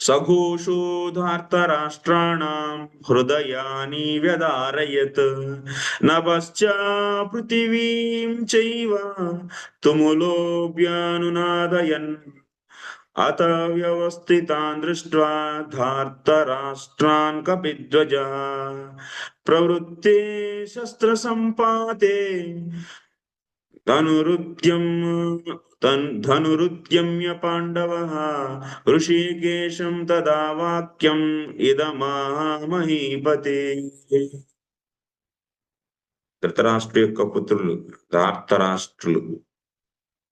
సఘోషోధార్తరాష్ట్రాణం హృదయాని వ్యదారయత్ నభశ్చ పృథివీం చైవ తుములోభ్యానునాదయన్ అత వ్యవస్థితాన్ దృష్ట్వా ధార్తరాష్ట్రాన్ కపిధ్వజ ప్రవృత్తే శస్త్ర సంపాతే ధనురుద్యం తన్ ధనురుద్యమ్య పాండవ ఋషికేశం తదా వాక్యం ఇదమామహీపతే ధృతరాష్ట్ర యొక్క పుత్రులు ధార్తరాష్ట్రులు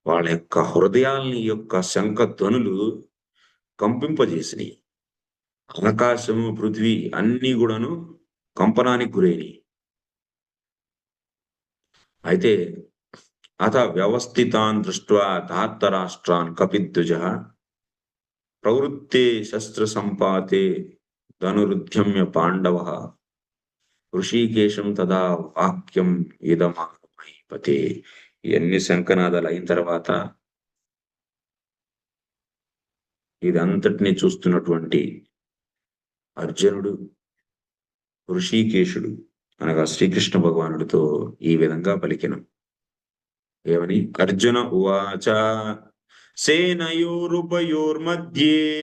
వాళ్ళ యొక్క హృదయాల్ని యొక్క శంఖ ధ్వనులు కంపింపజేసినాయి. ఆకాశము పృథ్వీ అన్ని కూడాను కంపనానికి గురైనవి అయితే అత వ్యవస్థితాన్ దృష్ట్వా ధార్తరాష్ట్రాన్ కపిద్విజ ప్రవృత్తే శస్త్ర సంపాతే ధనురుద్యమ్య పాండవ ఋషికేశం తదా వాక్యం ఇదమాపతే ఇవన్నీ శంఖనాదాలు అయిన తర్వాత ఇదంతటిని చూస్తున్నటువంటి అర్జునుడు ఋషికేశుడు అనగా శ్రీకృష్ణ భగవానుడితో ఈ విధంగా పలికెను. ఏమని? అర్జున ఉవాచ. సేనయోరుభయోర్మధ్యే